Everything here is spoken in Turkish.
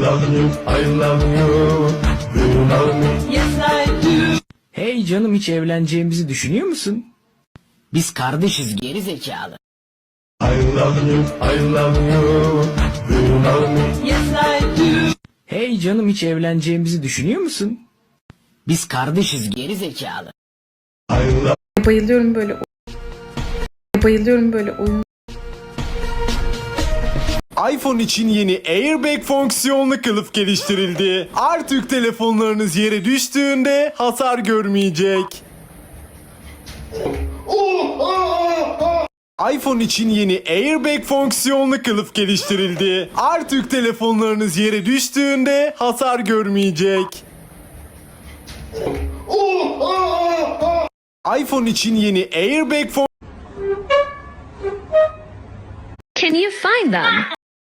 love you, I love you. Do you love me? Yes, I do. Hey canım hiç evleneceğimizi düşünüyor musun? Biz kardeşiz geri zekalı. I love you, I love you. Do you love me? Yes, I do. Hey canım hiç evleneceğimizi düşünüyor musun? Biz kardeşiz geri zekalı. I love Bayılıyorum böyle Bayılıyorum böyle oyun. iPhone için yeni Airbag fonksiyonlu kılıf geliştirildi. Artık telefonlarınız yere düştüğünde hasar görmeyecek. iPhone için yeni Airbag fonksiyonlu kılıf geliştirildi. Artık telefonlarınız yere düştüğünde hasar görmeyecek. iPhone için yeni Airbag Can you find them?